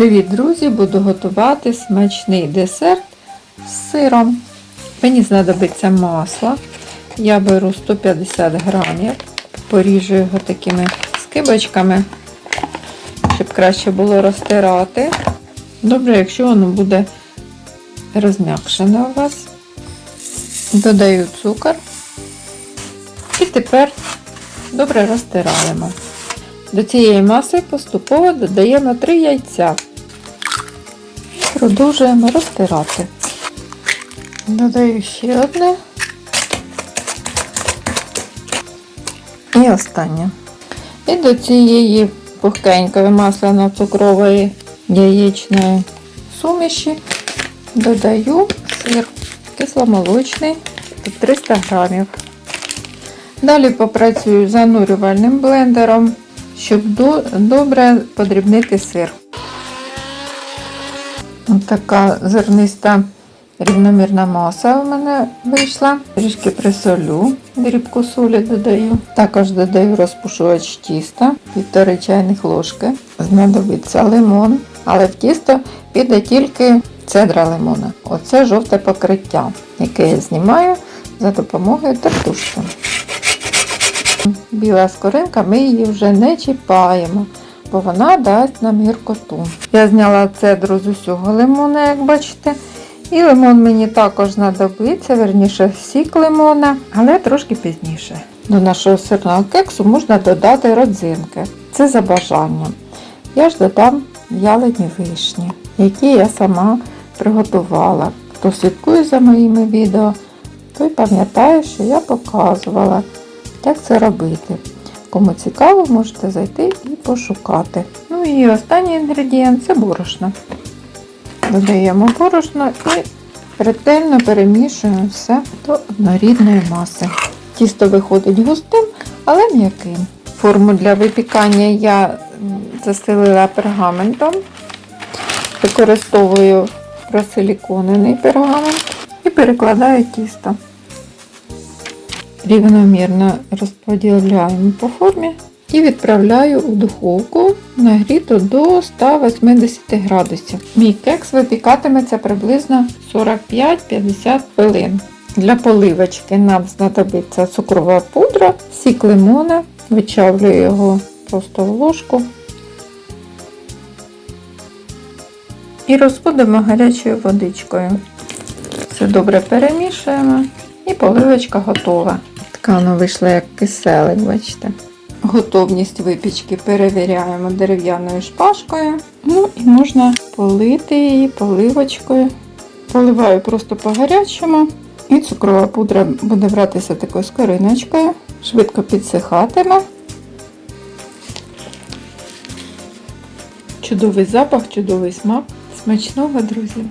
Привіт, друзі! Буду готувати смачний десерт з сиром. Мені знадобиться масло. Я беру 150 грамів, поріжу його такими скибочками, щоб краще було розтирати. Добре, якщо воно буде розм'якшене у вас. Додаю цукор. І тепер добре розтираємо. До цієї маси поступово додаємо 3 яйця. Продовжуємо розтирати. Додаю ще одне. І останнє. І до цієї пухкенької масляно-цукрової яєчної суміші додаю сир кисломолочний тут 300 грамів. Далі попрацюю занурювальним блендером, щоб добре подрібнити сир. Ось така зерниста рівномірна маса у мене вийшла. Трішки присолю, дрібку солі додаю. Також додаю розпушувач тіста, півтори чайних ложки. Знадобиться лимон, але в тісто піде тільки цедра лимона. Оце жовте покриття, яке я знімаю за допомогою тертушки. Біла скоринка, ми її вже не чіпаємо, бо вона дасть нам гіркоту. Я зняла цедру з усього лимона, як бачите. І лимон мені також знадобиться, верніше сік лимона, але трошки пізніше. До нашого сирного кексу можна додати родзинки. Це за бажанням. Я ж додам в'ялені вишні, які я сама приготувала. Хто слідкує за моїми відео, той пам'ятає, що я показувала, як це робити. Кому цікаво, можете зайти і пошукати. Ну і останній інгредієнт це борошно. Додаємо борошно і ретельно перемішуємо все до однорідної маси. Тісто виходить густим, але м'яким. Форму для випікання я застелила пергаментом. Використовую просиліконений пергамент і перекладаю тісто. Рівномірно розподіляємо по формі і відправляю у духовку нагріту до 180 градусів. Мій кекс випікатиметься приблизно 45-50 хвилин. Для поливочки нам знадобиться цукрова пудра, сік лимона, вичавлюю його просто в ложку. І розводимо гарячою водичкою. Все добре перемішуємо і поливочка готова. Така вона вийшла як киселик, бачите. Готовність випічки перевіряємо дерев'яною шпажкою. Ну і можна полити її поливочкою. Поливаю просто по гарячому. І цукрова пудра буде братися такою скориночкою. Швидко підсихатиме. Чудовий запах, чудовий смак. Смачного, друзі!